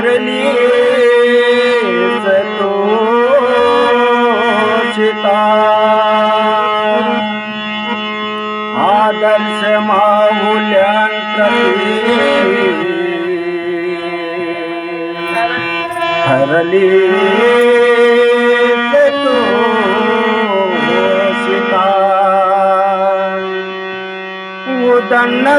हरली तो सीता आदर्श माहुल्यान हरली तो सीता उदन्न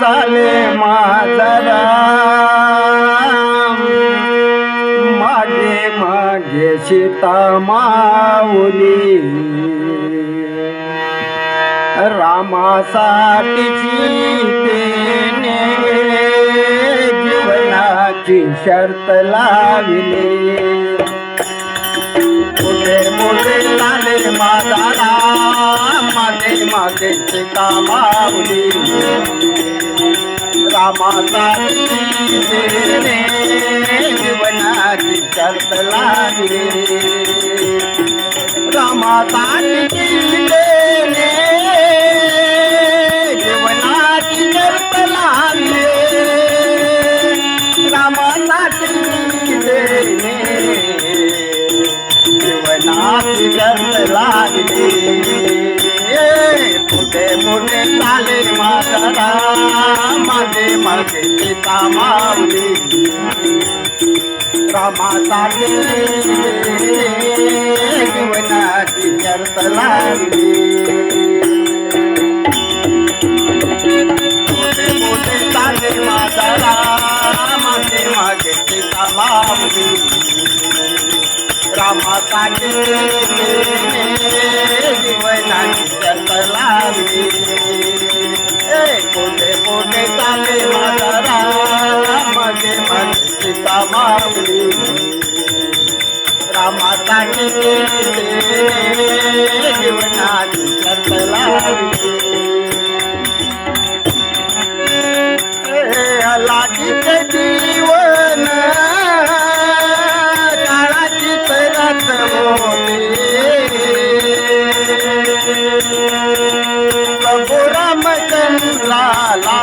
चाले माझा मागे मागे सीता माऊली. रामासाठी सीतेने जीवनाची शर्त लागली मोठे मोठे चाले माझा मागे मागे सीता माऊली. रामाचा सीतेने जीवनाची शर्त लागली रामाचा सीतेने जीवनाची शर्त लागली रामाचा सीतेने जीवनाची शर्त मागे मागे सीता माऊली रामासाठी जीवनाची शर्त लागली माता चाले माझा मागे मागे सीता माऊली रामासाठी प्रभू रामचंद्राला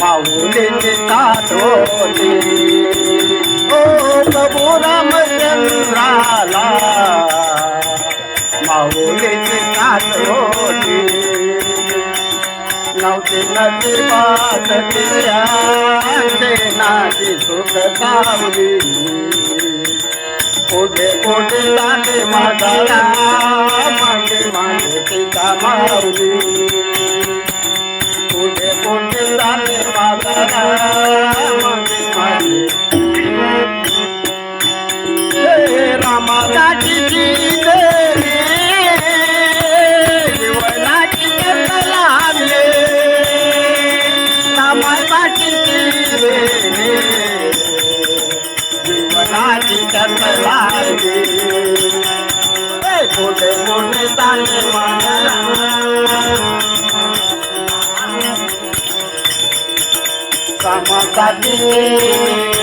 माऊलीची साथ ओ प्रभू रामचंद्राला माऊलीची साथ होती नदी बात तिथे नाची सुख सावली पुढे पुढे लागे माझा मागे मागे सीता Thank you.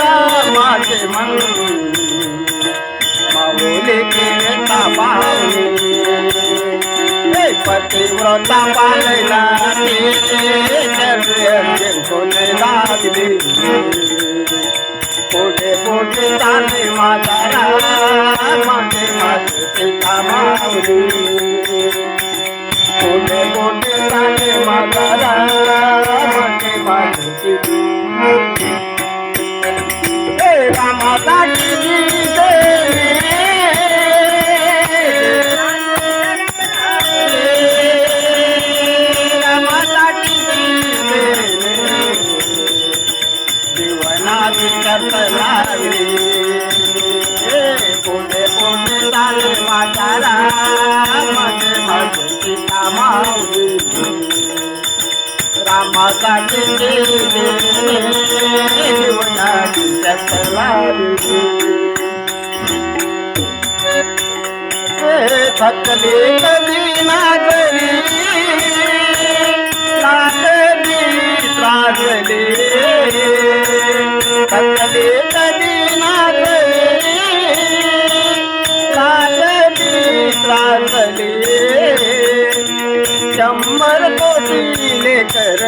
हो दुःखी वैरा माझे मन माऊली व्यथा पाहुनी हे पतिव्रता पालना कोणी लागली पुढे पुढे चाले माझा रामासाठी जीवनाची शंभर कोटी कर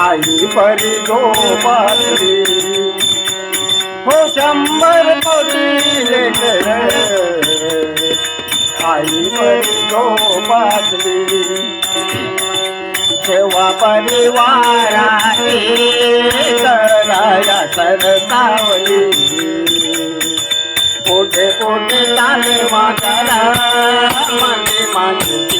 आई परी गोपाली हो शंभर कोटी कर आई परी गोपाली सेवा परिवाराने कराया सरसावली। पोटे पोटे चाले माताला माझे माझे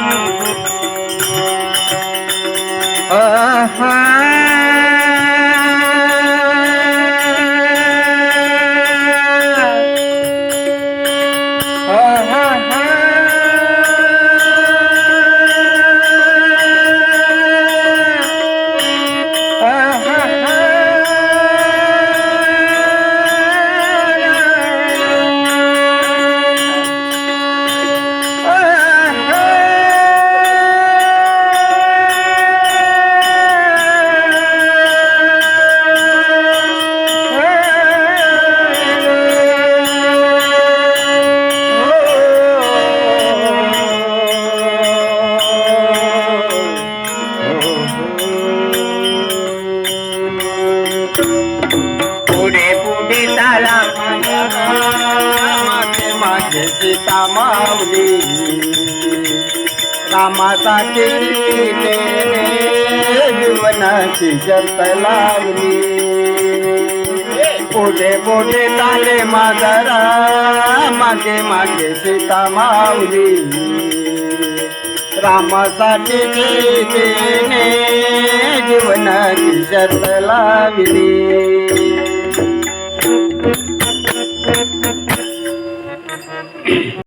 पुढे मागे मागे सीता माऊली. रामासाठी जीवनाची शर्त लावली. पुढे पुढे चाले मागरा मागे मागे सीता माऊली. रामासाठी जीवनाची शर्त लावली.